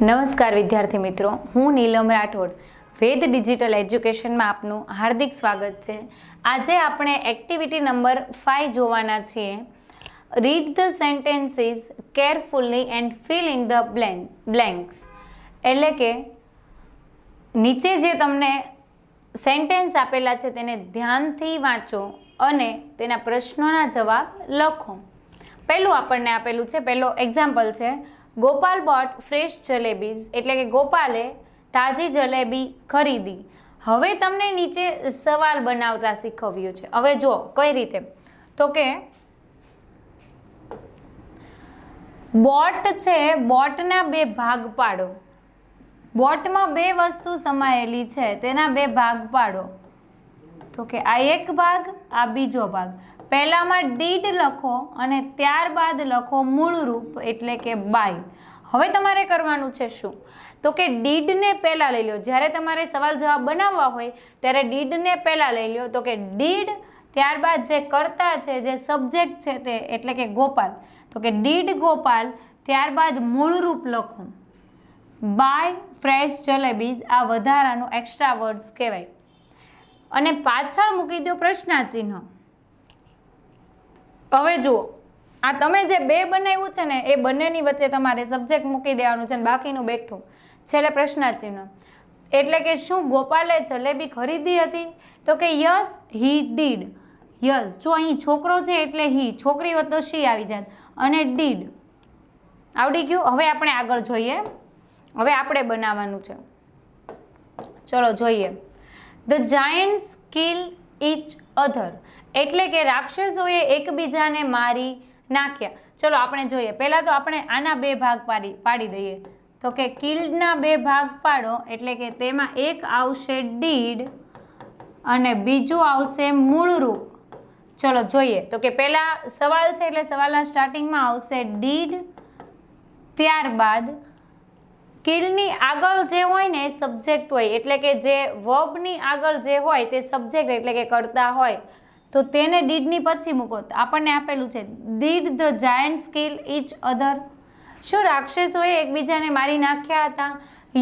નમસ્કાર વિદ્યાર્થી મિત્રો, હું નીલમ રાઠોડ. વેદ ડિજિટલ એજ્યુકેશનમાં આપનું હાર્દિક સ્વાગત છે. આજે આપણે એક્ટિવિટી નંબર ફાઇવ જોવાના છીએ. Read the sentences carefully and fill in the blank blanks એટલે કે, નીચે જે તમને સેન્ટેન્સ આપેલા છે તેને ધ્યાનથી વાંચો અને તેના પ્રશ્નોના જવાબ લખો. પહેલું આપણને આપેલું છે, પહેલો એક્ઝામ્પલ છે ગોપાલ બોટ ફ્રેશ જલેબીઝ, એટલે કે ગોપાલે તાજી જલેબી ખરીદી. હવે તમને નીચે સવાલ બનાવતા શીખવ્યું છે. હવે જો કઈ રીતે? તો કે, બોટ છે, બોટના બે ભાગ પાડો. બોટમાં બે વસ્તુ સમાયેલી છે, તેના બે ભાગ પાડો. તો કે આ એક ભાગ, આ બીજો ભાગ. પહેલામાં ડીડ લખો અને ત્યારબાદ લખો મૂળ રૂપ, એટલે કે બાય. હવે તમારે કરવાનું છે શું? તો કે ડીડને પહેલાં લઈ લો જ્યારે તમારે સવાલ જવાબ બનાવવા હોય, ત્યારે ડીડને પહેલાં લઈ લો તો કે ડીડ, ત્યારબાદ જે કર્તા છે, જે સબ્જેક્ટ છે તે, એટલે કે ગોપાલ. તો કે ડીડ ગોપાલ, ત્યારબાદ મૂળરૂપ લખો. બાય, ફ્રેશ જલેબીઝ, આ વધારાનું એક્સ્ટ્રા વર્ડ્સ કહેવાય. અને પાછળ મૂકી દો પ્રશ્નાચિહ્ન. હવે જુઓ, આ તમે જે બે બનાવ્યું છે ને, એ બંનેની વચ્ચે તમારે સબ્જેક્ટ મૂકી દેવાનું છે ને, બાકીનું બેઠું. છેલ્લે પ્રશ્નાચિહ્ન. એટલે કે શું ગોપાલે જલેબી ખરીદી હતી? તો કે યસ, હી ડીડ. યસ, જો અહીં છોકરો છે એટલે હી છોકરી હોત તો શી આવી જાત? અને ડીડ. આવડી ગયું? હવે આપણે આગળ જોઈએ. હવે આપણે બનાવવાનું છે. ચલો જોઈએ. The giants kill each other એટલે કે રાક્ષસોએ એકબીજાને મારી નાખ્યા. ચલો આપણે જોઈએ. પહેલાં તો આપણે આના બે ભાગ પાડી પાડી દઈએ. તો કે કિલ્ડના બે ભાગ પાડો, એટલે કે તેમાં એક આવશે ડીડ અને બીજું આવશે મૂળરૂપ ચલો જોઈએ. તો કે પહેલાં સવાલ છે, એટલે સવાલના સ્ટાર્ટિંગમાં આવશે ડીડ. ત્યારબાદ કિલની આગળ જે હોય ને સબ્જેક્ટ હોય, એટલે કે જે વર્બની આગળ જે હોય તે સબ્જેક્ટ એટલે કે કરતા હોય, તો તેને ડીડની પછી મૂકો. આપણને આપેલું છે did the giant skill each other શું રાક્ષસોએ એકબીજાને મારી નાખ્યા હતા?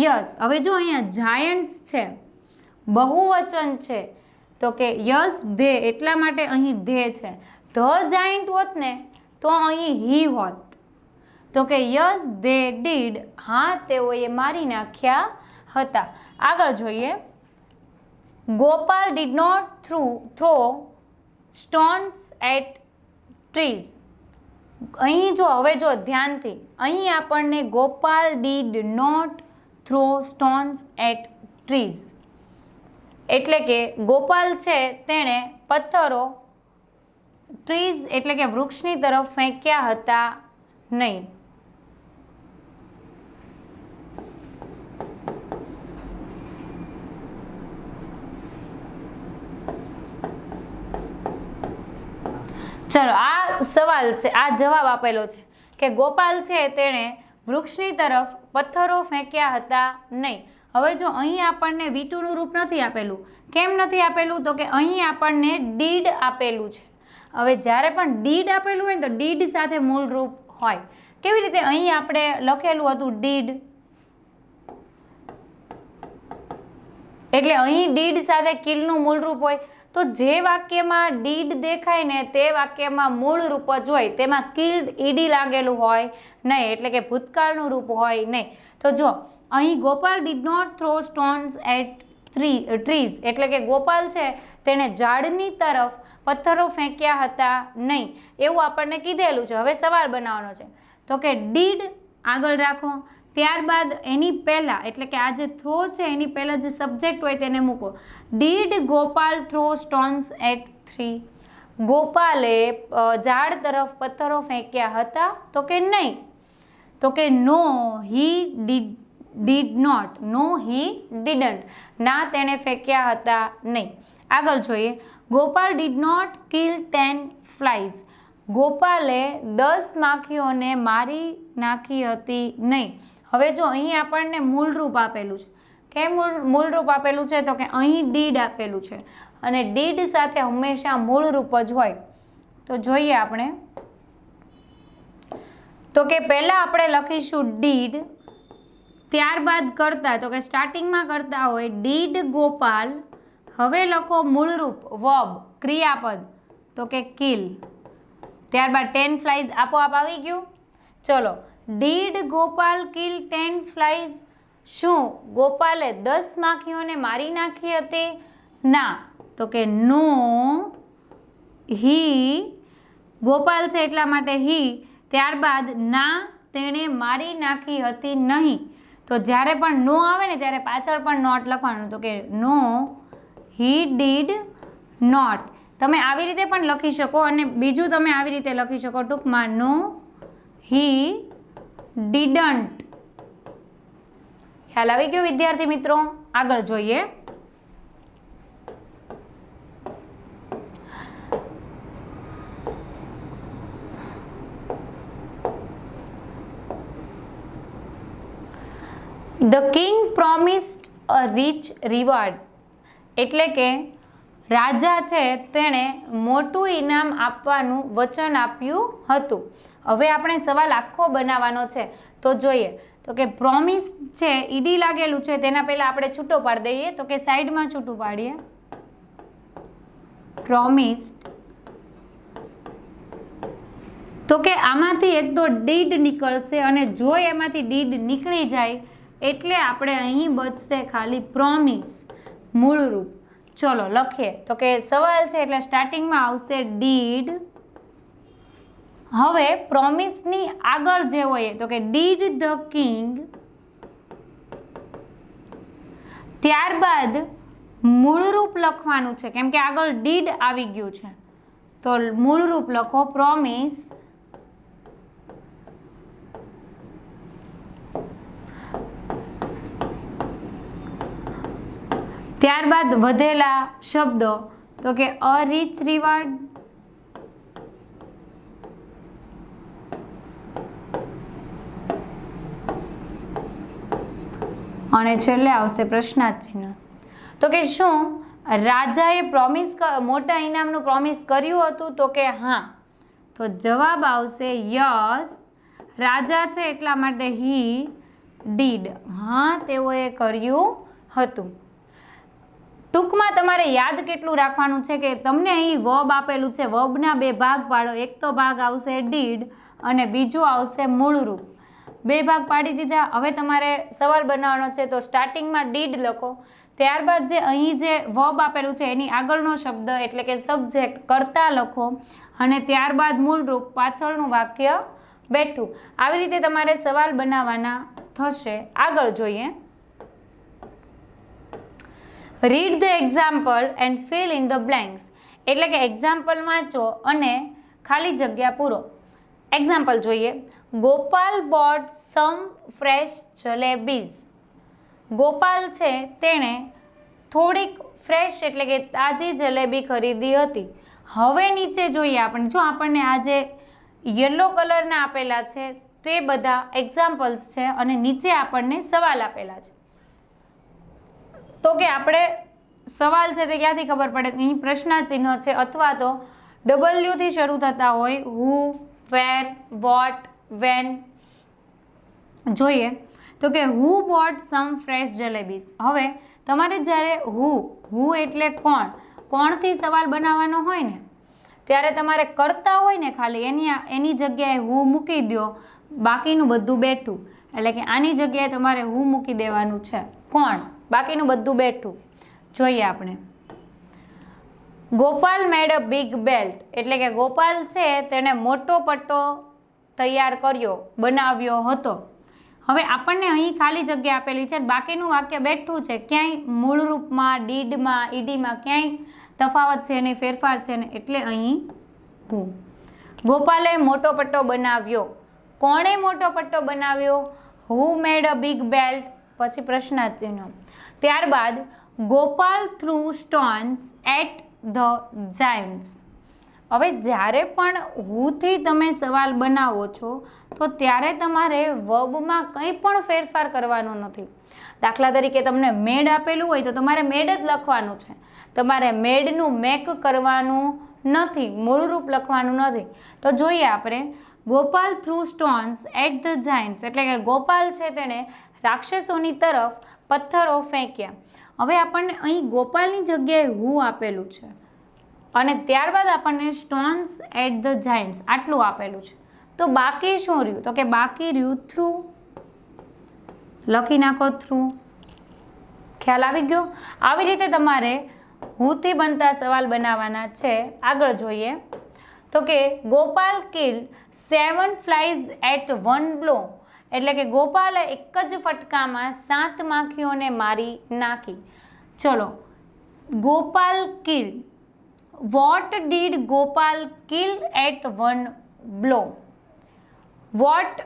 યસ હવે જો અહીંયા જાયન્ટ્સ છે, બહુવચન છે, તો કે યસ ધે એટલા માટે અહીં ધે છે. ધ જાયન્ટ હોત ને, તો અહીં હી હોત. તો કે, યસ ધે ડીડ હા, તેઓએ મારી નાખ્યા હતા. આગળ જોઈએ. Gopal did not threw throw stones at trees અહીં જો, હવે જો, ધ્યાનથી. અહીં આપણને Gopal did not throw stones at trees એટલે કે, ગોપાલ છે, તેણે પથ્થરો ટ્રીઝ એટલે કે વૃક્ષની તરફ ફેંક્યા હતા નહીં. ચલો, આ સવાલ છે, આ જવાબ આપેલો છે કે ગોપાલ છે તેણે વૃક્ષની તરફ પથ્થરો ફેંક્યા હતા નહીં. હવે જો અહીં આપણને વીટુનું રૂપ નથી આપેલું, કેમ નથી આપેલું? તો કે અહીં આપણને ડીડ આપેલું છે. હવે જ્યારે પણ ડીડ આપેલું હોય તો ડીડ સાથે મૂળ રૂપ હોય. કેવી રીતે અહીં આપણે લખેલું હતું ડીડ? એટલે અહીં ડીડ સાથે કિલનું મૂળ રૂપ હોય. તો જે વાક્યમાં ડીડ દેખાય ને તે વાક્યમાં મૂળ રૂપ જ હોય, તેમાં કિલ્ડ, ઈડી લાગેલું હોય નહીં, એટલે કે ભૂતકાળનું રૂપ હોય નહીં. તો જો અહીં Gopal did not throw stones at tree trees એટલે કે ગોપાલ છે, તેણે ઝાડની તરફ પથ્થરો ફેંક્યા હતા નહીં. એવું આપણને કીધેલું છે. હવે સવાલ બનાવવાનો છે. તો કે ડીડ આગળ રાખો. ત્યારબાદ એની પહેલાં, એટલે કે આ જે થ્રો છે, એની પહેલાં જે સબ્જેક્ટ હોય તેને મૂકો. Did Gopal throw stones at three ગોપાલે ઝાડ તરફ પથ્થરો ફેંક્યા હતા તો કે નહીં? તો કે no he did did not no he didn't ના, તેણે ફેંક્યા હતા નહીં. આગળ જોઈએ. Gopal did not kill ten flies ગોપાલે દસ માખીઓને મારી નાખી હતી નહીં. હવે જો અહીં આપણને મૂળરૂપ આપેલું છે કેમ મૂળ, મૂળરૂપ આપેલું છે તો કે અહીં ડીડ આપેલું છે. અને ડીડ સાથે હંમેશા મૂળરૂપ જ હોય. તો જોઈએ આપણે. તો કે પહેલાં આપણે લખીશું ડીડ, ત્યારબાદ કરતા, તો કે સ્ટાર્ટિંગમાં કરતા હોય ડીડ ગોપાલ, હવે લખો મૂળરૂપ વબ, ક્રિયાપદ, તો કે કિલ. ત્યારબાદ ટેન ફ્લાઇઝ આપોઆપ આવી ગયું. ચલો did Gopal kill ten flies શું ગોપાલે દસ માખીઓને મારી નાખી હતી? ના. તો કે નો. હી. ગોપાલ છે એટલા માટે હી. ત્યારબાદ ના તેણે મારી નાખી હતી નહીં. તો જ્યારે પણ નો આવે ને ત્યારે પાછળ પણ નોટ લખવાનું. તો કે નો. He did not. તમે આવી રીતે પણ લખી શકો અને બીજું તમે આવી રીતે લખી શકો ટૂંકમાં નો. હી ડીડન્ટ ખ્યાલ આવી ગયો, વિદ્યાર્થી મિત્રો? આગળ જોઈએ. The king promised a rich reward એટલે કે રાજા છે તેણે મોટું ઇનામ આપવાનું વચન આપ્યું હતું. હવે આપણે સવાલ આખો બનાવવાનો છે. તો જોઈએ, તો કે પ્રોમિસ છે, ઈડી લાગેલું છે, તેના પહેલાં આપણે છૂટો પાડી દઈએ. તો કે સાઈડમાં છૂટું પાડીએ. પ્રોમિસ્ડ તો કે આમાંથી એક તો ડીડ નીકળશે અને જો એમાંથી ડીડ નીકળી જાય, એટલે આપણે અહીં બચશે ખાલી પ્રોમિસ મૂળરૂપ. ચલો લખીએ. તો કે સવાલ છે એટલે સ્ટાર્ટિંગમાં આવશે ડીડ હવે પ્રોમિસની આગળ જે હોય તો કે ડીડ ધ કિંગ ત્યારબાદ મૂળરૂપ લખવાનું છે. કેમ કે આગળ ડીડ આવી ગયું છે. તો મૂળરૂપ લખો પ્રોમિસ ત્યારબાદ વધેલા શબ્દો, તો કે અ રીચ રિવાર્ડ અને છેલ્લે આવશે પ્રશ્નાર્થ તો કે શું? રાજાએ પ્રોમિસ મોટા ઇનામનું પ્રોમિસ કર્યું હતું? તો કે હા. તો જવાબ આવશે યસ. રાજા છે એટલા માટે હી ડીડ હા, તેઓએ કર્યું હતું. ટૂંકમાં તમારે યાદ કેટલું રાખવાનું છે કે તમને અહીં વબ આપેલું છે, વબના બે ભાગ પાડો એક તો ભાગ આવશે ડીડ અને બીજું આવશે મૂળરૂપ. બે ભાગ પાડી દીધા. હવે તમારે સવાલ બનાવવાનો છે, તો સ્ટાર્ટિંગમાં ડીડ લખો. ત્યારબાદ જે અહીં જે વબ આપેલું છે, એની આગળનો શબ્દ એટલે કે સબ્જેક્ટ કરતા લખો અને ત્યારબાદ મૂળરૂપ પાછળનું વાક્ય બેઠું. આવી રીતે તમારે સવાલ બનાવવાના થશે. આગળ જોઈએ. Read the example and fill in the blanks એટલે કે એક્ઝામ્પલ વાંચો અને ખાલી જગ્યા પૂરો. એક્ઝામ્પલ જોઈએ. Gopal bought some fresh jalebis Gopal છે તેણે થોડીક ફ્રેશ એટલે કે તાજી જલેબી ખરીદી હતી. હવે નીચે જોઈએ આપણે. જો આપણને આજે યલો કલરના આપેલા છે, તે બધા એક્ઝામ્પલ્સ છે અને નીચે આપણને સવાલ આપેલા છે. તો કે આપણે સવાલ છે તે ક્યાંથી ખબર પડે? અહીં પ્રશ્નાચિહ્ન છે અથવા તો ડબલ્યુથી શરૂ થતા હોય હુ વેર વોટ વેન જોઈએ. તો કે હુ બોટ સમ ફ્રેશ જલેબીસ હવે તમારે જ્યારે હુ હુ એટલે કોણ? કોણથી સવાલ બનાવવાનો હોય ને? ત્યારે તમારે કરતા હોય ને ખાલી એની એની જગ્યાએ હું મૂકી દો બાકીનું બધું બેઠું. એટલે કે આની જગ્યાએ તમારે હું મૂકી દેવાનું છે. કોણ? બાકીનું બધું બેઠું. જોઈએ આપણે. Gopal made a big belt એટલે કે ગોપાલ છે તેણે મોટો પટ્ટો તૈયાર કર્યો, બનાવ્યો હતો. હવે આપણને અહીં ખાલી જગ્યા આપેલી છે બાકીનું વાક્ય બેઠું છે. ક્યાંય મૂળરૂપમાં ડીડમાં, ઈડીમાં ક્યાંય તફાવત છે ને ફેરફાર છે ને એટલે અહીં હું. ગોપાલે મોટો પટ્ટો બનાવ્યો. કોણે મોટો પટ્ટો બનાવ્યો? હુ મેડ અ બિગ બેલ્ટ પછી પ્રશ્નાર્થ ત્યારબાદ Gopal threw stones at the giants. હવે જ્યારે પણ હુથી તમે સવાલ બનાવો છો, તો ત્યારે તમારે વર્બમાં કંઈ પણ ફેરફાર કરવાનો નથી. દાખલા તરીકે તમને મેડ આપેલું હોય તો તમારે મેડ જ લખવાનું છે. તમારે મેડનું મેક કરવાનું નથી, મૂળરૂપ લખવાનું નથી. તો જોઈએ આપણે, Gopal threw stones at the giants એટલે કે ગોપાલ છે તેણે રાક્ષસોની તરફ પથ્થરો ફેંક્યા. હવે આપણને અહીં ગોપાલની જગ્યાએ હું આપેલું છે. અને ત્યારબાદ આપણને સ્ટોન્સ એટ ધ જાઇન્ટ્સ આટલું આપેલું છે. તો બાકી શું રહ્યું? તો કે બાકી રહ્યું થ્રુ લખી નાખો થ્રુ ખ્યાલ આવી ગયો? આવી રીતે તમારે હુંથી બનતા સવાલ બનાવવાના છે. આગળ જોઈએ. તો કે Gopal kill seven flies at one blow એટલે કે ગોપાલે એક જ ફટકામાં સાત માખીઓને મારી નાખી. ચલો, Gopal kill. What did Gopal kill at one blow? What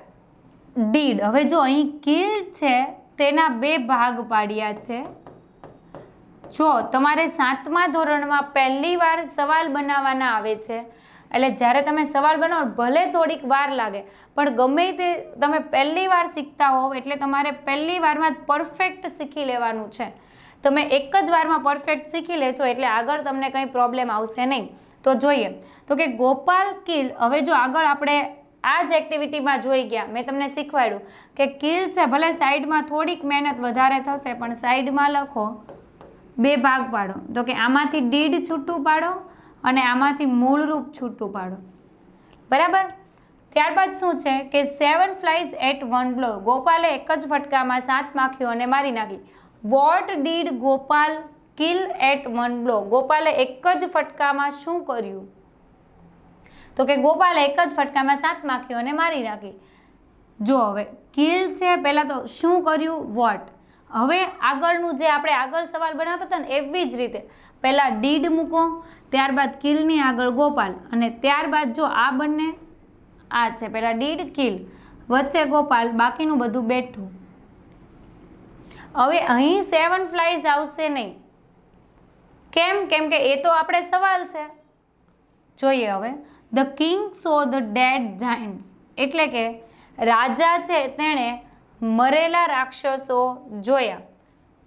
did? હવે જો અહીં કિલ છે, તેના બે ભાગ પાડ્યા છે. જો, તમારે સાતમા ધોરણમાં પહેલી વાર સવાલ બનાવવાના આવે છે. એટલે જ્યારે તમે સવાલ બનાવો ભલે થોડીક વાર લાગે, પણ ગમે તે તમે પહેલી વાર શીખતા હોવ, એટલે તમારે પહેલી વારમાં પરફેક્ટ શીખી લેવાનું છે. તમે એક જ વારમાં પરફેક્ટ શીખી લેશો, એટલે આગળ તમને કંઈ પ્રોબ્લેમ આવશે નહીં. તો જોઈએ. તો કે ગોપાલ કિલ, હવે જો આગળ આપણે આ જ એક્ટિવિટીમાં જોઈ ગયા, મેં તમને શીખવાડ્યું કે કિલ છે, ભલે સાઈડમાં થોડીક મહેનત વધારે થશે, પણ સાઈડમાં લખો બે ભાગ પાડો. તો કે આમાંથી ડીડ છૂટું પાડો અને આમાંથી મૂળરૂપ છૂટું પાડો. બરાબર? ત્યારબાદ શું છે કે seven flies at one blow ગોપાલે એક જ ફટકામાં સાત માખીઓને મારી નાખી. What did Gopal kill at one blow ગોપાલે એક જ ફટકામાં શું કર્યું? તો કે ગોપાલે એક જ ફટકામાં સાત માખીઓને મારી નાખી. જો હવે કિલ છે પહેલાં તો શું કર્યું? વોટ હવે આગળનું જે આપણે આગળ સવાલ બનાવતા હતા ને, એવી જ રીતે. પહેલાં ડીડ મૂકો ત્યારબાદ કિલની આગળ ગોપાલ અને ત્યારબાદ જો આ બંને આ છે, પહેલાં ડીડ, કિલ. વચ્ચે ગોપાલ, બાકીનું બધું બેઠું. હવે અહીં સેવન ફ્લાઇઝ આવશે નહીં. કેમ? કેમ કે એ તો આપણે સવાલ છે. જોઈએ હવે. The king saw the dead giants એટલે કે રાજા છે તેણે મરેલા રાક્ષસો જોયા.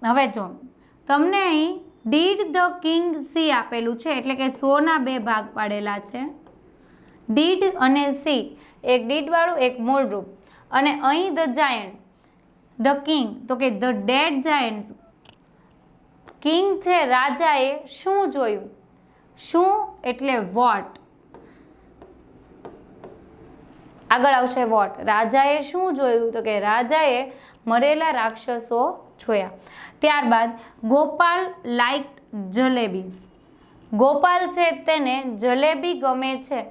હવે જો, તમને અહીં ડીડ ધ કિંગ સી આપેલું છે? એટલે કે સોના બે ભાગ પાડેલા છે. ડીડ અને સી એક ડીડવાળું એક મૂળરૂપ અને અહીં ધ જાયન્ટ ધ કિંગ તો કે ધ ડેડ જાયન્ટ કિંગ છે, રાજાએ શું જોયું? શું? એટલે વોટ આગળ આવશે વોટ રાજાએ શું જોયું? તો કે રાજાએ મરેલા રાક્ષસો જોયા ત્યારબાદ ગોપાલ લાઇક જલેબીઝ. ગોપાલ છે તેને જલેબી ગમે છે.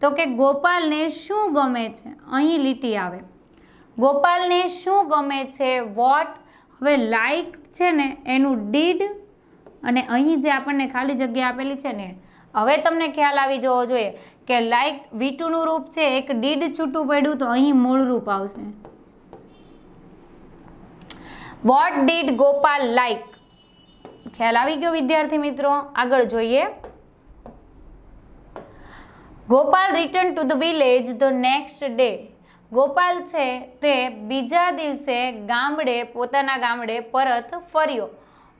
તો કે ગોપાલને શું ગમે છે? અહીં લીટી આવે. ગોપાલને શું ગમે છે? વોટ? હવે લાઇક છે ને એનું ડીડ. અને અહીં જે આપણને ખાલી જગ્યા આપેલી છે ને, હવે તમને ખ્યાલ આવી જવો જોઈએ કે લાઇક વીટુનું રૂપ છે, એક ડીડ છૂટું પડ્યું તો અહીં મૂળ રૂપ આવશે. વોટ ડીડ ગોપાલ લાઈક ખ્યાલ આવી ગયો વિદ્યાર્થી મિત્રો. આગળ જોઈએ. Gopal return to the village the next day Gopal છે તે બીજા દિવસે ગામડે, પોતાના ગામડે પરત ફર્યો.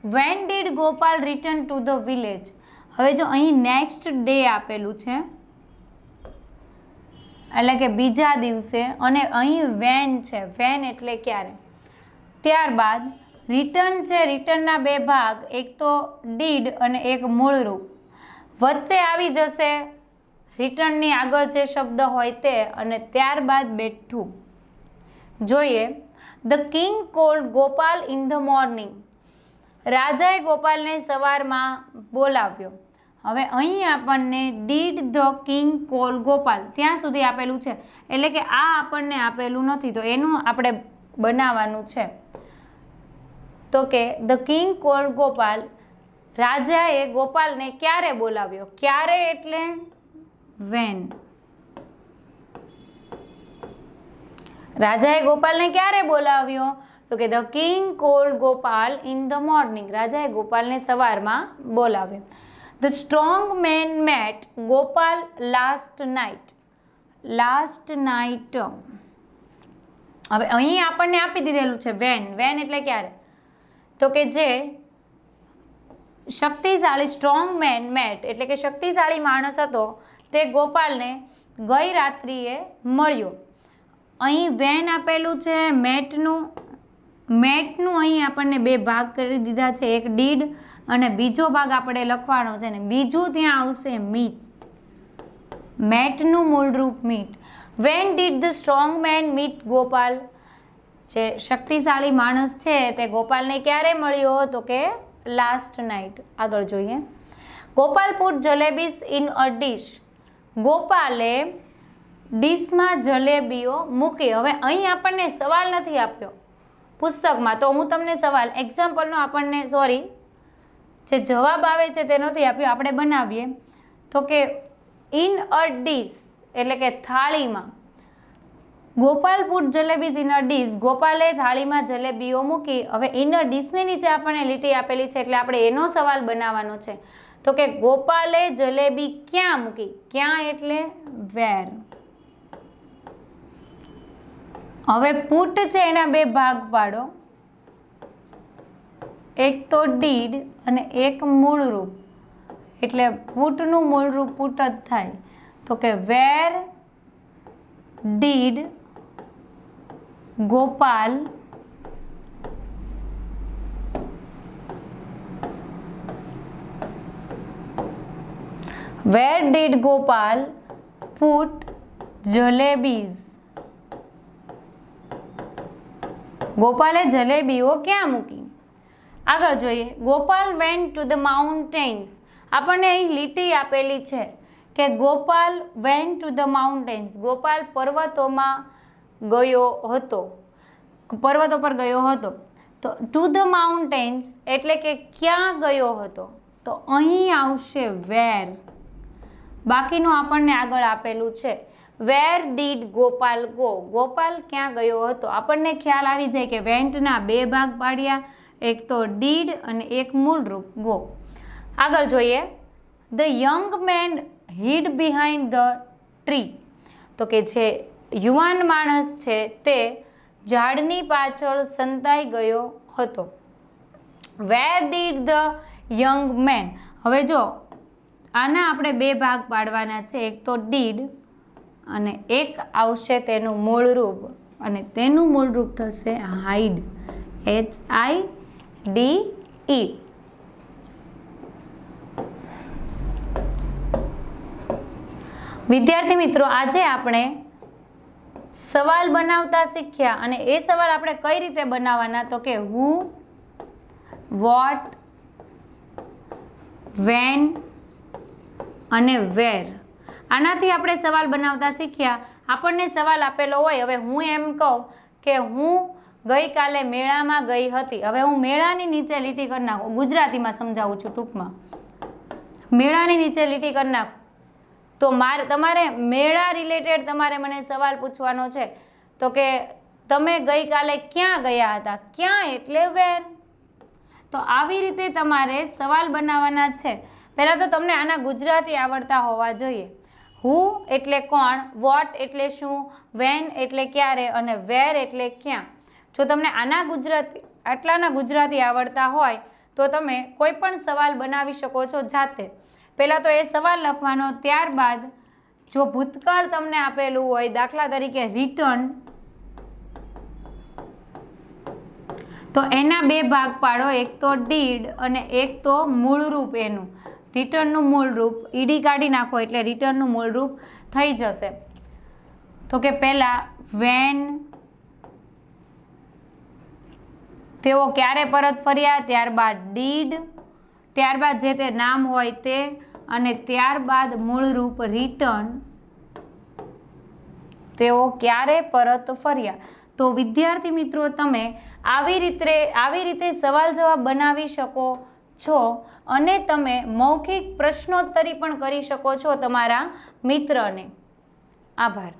When did Gopal return to the village હવે જો અહીં નેક્સ્ટ ડે આપેલું છે, એટલે કે બીજા દિવસે, અને અહીં વેન છે. વેન એટલે ક્યારે? ત્યારબાદ રિટર્ન છે રિટર્નના બે ભાગ, એક તો ડીડ અને એક મૂળરૂપ. વચ્ચે આવી જશે રિટર્નની આગળ જે શબ્દ હોય તે અને ત્યારબાદ બેઠું. જોઈએ the king called Gopal in the morning રાજાએ ગોપાલને સવારમાં બોલાવ્યો. હવે અહીં આપણને did the king call Gopal, ત્યાં સુધી આપેલું છે. એટલે કે આ આપણને આપેલું નથી, તો એનું આપણે બનાવવાનું છે. તો કે ધ કિંગ કોલ ગોપાલ રાજાએ ગોપાલને ક્યારે બોલાવ્યો? ક્યારે એટલે? વેન રાજાએ ગોપાલને ક્યારે બોલાવ્યો? તો કે the king called Gopal in the morning રાજાએ ગોપાલને સવારમાં બોલાવ્યો. The strong man met Gopal last night last night હવે અહીં આપણને આપી દીધેલું છે વેન વેન એટલે ક્યારે? તો કે જે શક્તિશાળી સ્ટ્રોંગ મેન મેટ એટલે કે શક્તિશાળી માણસ હતો, તે ગોપાલને ગઈ રાત્રિએ મળ્યો. અહીં વેન આપેલું છે મેટનું મેટનું અહીં આપણને બે ભાગ કરી દીધા છે, એક ડીડ અને બીજો ભાગ આપણે લખવાનો છે ને બીજું ત્યાં આવશે મીટ મેટનું મૂળરૂપ meet when did the strong man meet Gopal? જે શક્તિશાળી માણસ છે તે ગોપાલને ક્યારે મળ્યો તો કે લાસ્ટ નાઇટ આગળ જોઈએ. Gopal put jalebis in a dish ગોપાલે ડીશમાં જલેબીઓ મૂકી. હવે અહીં આપણને સવાલ નથી આપ્યો. પુસ્તકમાં તો હું તમને સવાલ એક્ઝામ્પલનો આપણને સોરી જે જવાબ આવે છે તે નથી આપ્યો. આપણે બનાવીએ. તો કે ઇન અ ડીશ એટલે કે થાળીમાં Gopal put jalebis in a dish ગોપાલે થાળીમાં જલેબીઓ મૂકી હવે ઇનર ડીશની નીચે આપણને લીટી આપેલી છે એટલે આપણે એનો સવાલ બનાવવાનો છે. તો કે ગોપાલે જલેબી ક્યાં મૂકી? ક્યાં એટલે? વેર. હવે પુટ છે એના બે ભાગ પાડો એક તો ડીડ અને એક મૂળરૂપ. એટલે પુટનું મૂળરૂપ પુટ જ થાય. તો કે where did Gopal. Where did Gopal put jalebis ગોપાલે જલેબીઓ ક્યાં મૂકી? આગળ જોઈએ. Gopal went to the mountains આપણને અહીં લીટી આપેલી છે કે Gopal went to the mountains Gopal પર્વતોમાં ગયો હતો, પર્વતો પર ગયો હતો, તો ટુ ધ માઉન્ટેન્સ એટલે કે ક્યાં ગયો હતો, તો અહીં આવશે વેર બાકીનું આપણને આગળ આપેલું છે where did Gopal go Gopal ક્યાં ગયો હતો? આપણને ખ્યાલ આવી જાય કે વેન્ટના બે ભાગ પાડ્યા, એક તો ડીડ અને એક મૂળરૂપ ગો આગળ જોઈએ the young man hid behind the tree તો કે જે યુવાન માણસ છે તે ઝાડની પાછળ સંતાઈ ગયો હતો. Where did the young man હવે જો, આના આપણે બે ભાગ પાડવાના છે. એક તો ડીડ અને એક આવશે તેનું મૂળરૂપ. અને તેનું મૂળરૂપ થશે hide H I D E વિદ્યાર્થી મિત્રો, આજે આપણે સવાલ બનાવતા શીખ્યા અને એ સવાલ આપણે કઈ રીતે બનાવવાના? તો કે હુ, વોટ, વેન અને વેર. આનાથી આપણે સવાલ બનાવતા શીખ્યા. આપણને સવાલ આપેલો હોય, હવે હું એમ કહું કે હું ગઈકાલે મેળામાં ગઈ હતી. હવે હું મેળાની નીચે લીટી કરી નાખું. ગુજરાતીમાં સમજાવું છું ટૂંકમાં. મેળાની નીચે લીટી કરી નાખું. તો મારે, તમારે મેળા રિલેટેડ તમારે મને સવાલ પૂછવાનો છે. તો કે તમે ગઈકાલે ક્યાં ગયા હતા? ક્યાં એટલે વેર તો આવી રીતે તમારે સવાલ બનાવવાના છે. પહેલાં તો તમને આના ગુજરાતી આવડતા હોવા જોઈએ. હુ એટલે કોણ વોટ એટલે શું વેન એટલે ક્યારે અને વેર એટલે ક્યાં? જો તમને આના ગુજરાતી, આટલાના ગુજરાતી આવડતા હોય, તો તમે કોઈ પણ સવાલ બનાવી શકો છો જાતે. પહેલાં તો એ સવાલ લખવાનો, ત્યારબાદ જો ભૂતકાળ તમને આપેલું હોય, દાખલા તરીકે રિટર્ન તો એના બે ભાગ પાડો, એક તો ડીડ અને એક તો મૂળરૂપ એનું. રિટર્નનું મૂળરૂપ ઈડી કાઢી નાખો એટલે રિટર્નનું મૂળરૂપ થઈ જશે. તો કે પહેલાં વેન તેઓ ક્યારે પરત ફર્યા? ત્યારબાદ ડીડ ત્યારબાદ જે તે નામ હોય તે અને ત્યારબાદ મૂળરૂપ રિટર્ન તેઓ ક્યારે પરત ફર્યા? તો વિદ્યાર્થી મિત્રો, તમે આવી રીતે આવી રીતે સવાલ જવાબ બનાવી શકો છો અને તમે મૌખિક પ્રશ્નોત્તરી પણ કરી શકો છો તમારા મિત્રને. આભાર.